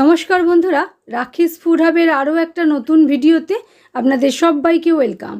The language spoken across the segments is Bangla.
নমস্কার বন্ধুরা রাখিস ফুড হাবের আরও একটা নতুন ভিডিওতে আপনাদের সবাইকে ওয়েলকাম।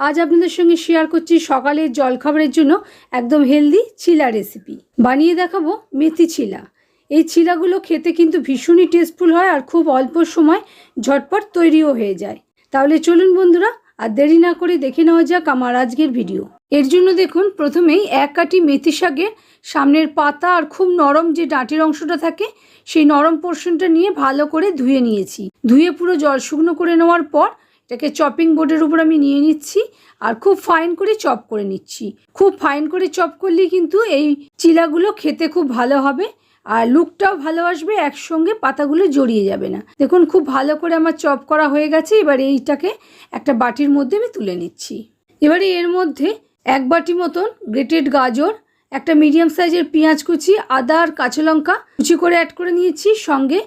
আজ আপনাদের সঙ্গে শেয়ার করছি সকালের জলখাবারের জন্য একদম হেলদি চিলা রেসিপি। বানিয়ে দেখাবো মেথি চিলা এই চিলাগুলো খেতে কিন্তু ভীষণই টেস্টফুল হয় আর খুব অল্প সময় ঝটপট তৈরিও হয়ে যায়। তাহলে চলুন বন্ধুরা, আর দেরি না করে দেখে নেওয়া যাক আমার আজকের ভিডিও। এর জন্য দেখুন, প্রথমেই এক কাটি মেথি শাকের সামনের পাতা আর খুব নরম যে ডাঁটির অংশটা থাকে, সেই নরম পোর্শনটা নিয়ে ভালো করে ধুয়ে নিয়েছি। ধুয়ে পুরো জল শুকনো করে নেওয়ার পর, এটাকে চপিং বোর্ডের উপর আমি নিয়ে নিচ্ছি আর খুব ফাইন করে চপ করে নিচ্ছি। খুব ফাইন করে চপ করলেই কিন্তু এই চিলাগুলো খেতে খুব ভালো হবে আর লুকটাও ভালো আসবে, একসঙ্গে পাতাগুলো জড়িয়ে যাবে না। দেখুন, খুব ভালো করে আমার চপ করা হয়ে গেছে, এবার এইটাকে একটা বাটির মধ্যে আমি তুলে নিচ্ছি। এবারে এর মধ্যে এক বাটি মতন গ্রেটেড গাজর, একটা মিডিয়াম সাইজের পেঁয়াজ কুচি, আদা আর কাঁচা লঙ্কা কুচি করে অ্যাড করে নিয়েছি। সঙ্গে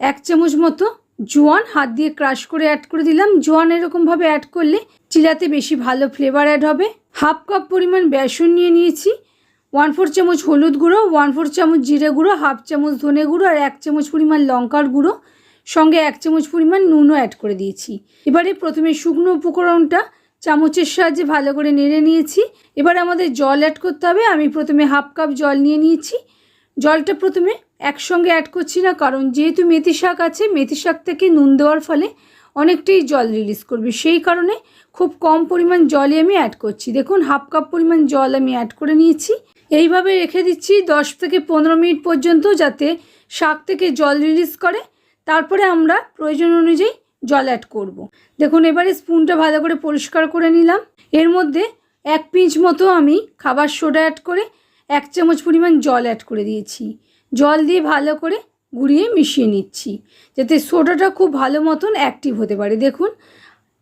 এক চামচ মতো জোয়ান, হাত দিয়ে ক্রাশ করে অ্যাড করে দিলাম। জোয়ান এরকমভাবে অ্যাড করলে চিলাতে বেশি ভালো ফ্লেভার অ্যাড হবে। হাফ কাপ পরিমাণ বেসন নিয়ে নিয়েছি। ওয়ান ফোর চামচ হলুদ গুঁড়ো ওয়ান ফোর চামচ জিরে গুঁড়ো হাফ চামচ ধনে গুঁড়ো আর এক চামচ পরিমাণ লঙ্কার গুঁড়ো। সঙ্গে এক চামচ পরিমাণ নুনও অ্যাড করে দিয়েছি। এবারে প্রথমে শুকনো উপকরণটা চামচের সাহায্যে ভালো করে নেড়ে নিয়েছি। এবার আমাদের জল অ্যাড করতে হবে। আমি প্রথমে হাফ কাপ জল নিয়ে নিয়েছি। জলটা প্রথমে একসঙ্গে অ্যাড করছি না, কারণ যেহেতু মেথি শাক আছে, মেথি শাক থেকে নুন দেওয়ার ফলে অনেকটাই জল রিলিজ করবে। সেই কারণে খুব কম পরিমাণ জলই আমি অ্যাড করছি। দেখুন হাফ কাপ পরিমাণ জল আমি অ্যাড করে নিয়েছি। এইভাবে রেখে দিচ্ছি দশ থেকে পনেরো মিনিট পর্যন্ত, যাতে শাক থেকে জল রিলিজ করে। তারপরে আমরা প্রয়োজন অনুযায়ী জল অ্যাড করব। দেখুন, এবারে স্পুনটা ভালো করে পরিষ্কার করে নিলাম। এর মধ্যে এক পিঞ্চ মতো আমি খাবার সোডা অ্যাড করে এক চামচ পরিমাণ জল অ্যাড করে দিয়েছি। জল দিয়ে ভালো করে গুঁড়িয়ে মিশিয়ে নিচ্ছি, যাতে সোডাটা খুব ভালো মতন অ্যাক্টিভ হতে পারে। দেখুন,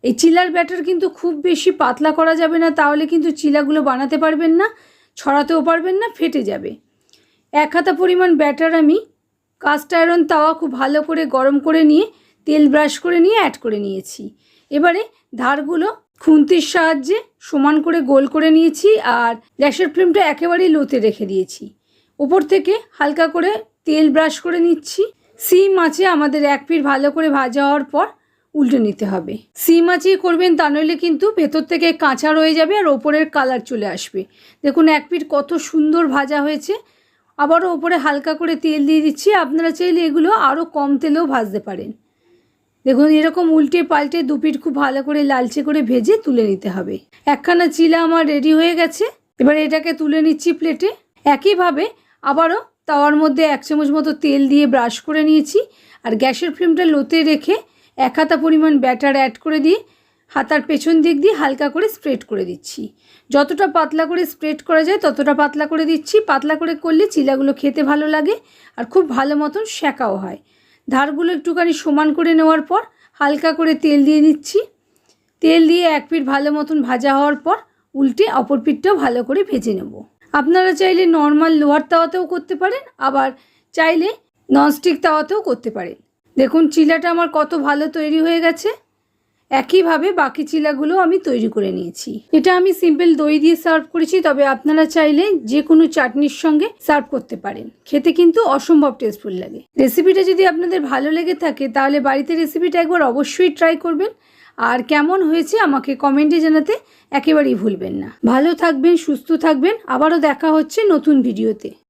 এই চিলার ব্যাটার কিন্তু খুব বেশি পাতলা করা যাবে না, তাহলে কিন্তু চিলাগুলো বানাতে পারবেন না, ছড়াতেও পারবেন না, ফেটে যাবে। এক হাতা পরিমাণ ব্যাটার আমি কাস্ট আয়রন তাওয়া খুব ভালো করে গরম করে নিয়ে তেল ব্রাশ করে নিয়ে অ্যাড করে নিয়েছি। এবারে ধারগুলো খুন্তির সাহায্যে সমান করে গোল করে নিয়েছি আর গ্যাসের ফ্লেমটা একেবারেই লোতে রেখে দিয়েছি। ওপর থেকে হালকা করে তেল ব্রাশ করে নিচ্ছি। সিম আছে আমাদের এক পিঠ ভালো করে ভাজা হওয়ার পর উল্টে নিতে হবে। সিম আঁচিয়ে করবেন তা নইলে কিন্তু ভেতর থেকে কাঁচা রয়ে যাবে আর ওপরের কালার চলে আসবে। দেখুন এক পিঠ কত সুন্দর ভাজা হয়েছে। আবারও ওপরে হালকা করে তেল দিয়ে দিচ্ছি। আপনারা চাইলে এগুলো আরও কম তেলেও ভাজতে পারেন। দেখুন, এরকম উল্টে পাল্টে দু পিঠ খুব ভালো করে লালচে করে ভেজে তুলে নিতে হবে। একখানা চিলা আমার রেডি হয়ে গেছে। এবার এটাকে তুলে নিচ্ছি প্লেটে একইভাবে আবারও তাওয়ার মধ্যে এক চামচ মতো তেল দিয়ে ব্রাশ করে নিয়েছি। আর গ্যাসের ফ্লেমটা লোতে রেখে এক হাতা পরিমাণ ব্যাটার অ্যাড করে দিয়ে হাতার পেছন দিক দিয়ে হালকা করে স্প্রেড করে দিচ্ছি। যতটা পাতলা করে স্প্রেড করা যায় ততটা পাতলা করে দিচ্ছি। পাতলা করে করলে চিলাগুলো খেতে ভালো লাগে আর খুব ভালো মতন শেঁকাও হয়। ধারগুলো একটুখানি সমান করে নেওয়ার পর হালকা করে তেল দিয়ে দিচ্ছি তেল দিয়ে এক পিঠ ভালো মতন ভাজা হওয়ার পর উল্টে অপর পিঠটাও ভালো করে ভেজে নেব। আপনারা চাইলে নর্মাল লোহার তাওয়াতেও করতে পারেন, আবার চাইলে ননস্টিক তাওয়াতেও করতে পারেন। দেখুন, চিলাটা আমার কত ভালো তৈরি হয়ে গেছে। একইভাবে বাকি চিলাগুলো আমি তৈরি করে নিয়েছি। এটা আমি সিম্পল দই দিয়ে সার্ভ করেছি, তবে আপনারা চাইলে যে কোনো চাটনির সঙ্গে সার্ভ করতে পারেন। খেতে কিন্তু অসম্ভব টেস্টফুল লাগে। রেসিপিটা যদি আপনাদের ভালো লেগে থাকে, তাহলে বাড়িতে রেসিপিটা একবার অবশ্যই ট্রাই করবেন। আর কেমন হয়েছে আমাকে কমেন্টে জানাতে একেবারেই ভুলবেন না। ভালো থাকবেন, সুস্থ থাকবেন। আবারও দেখা হচ্ছে নতুন ভিডিওতে।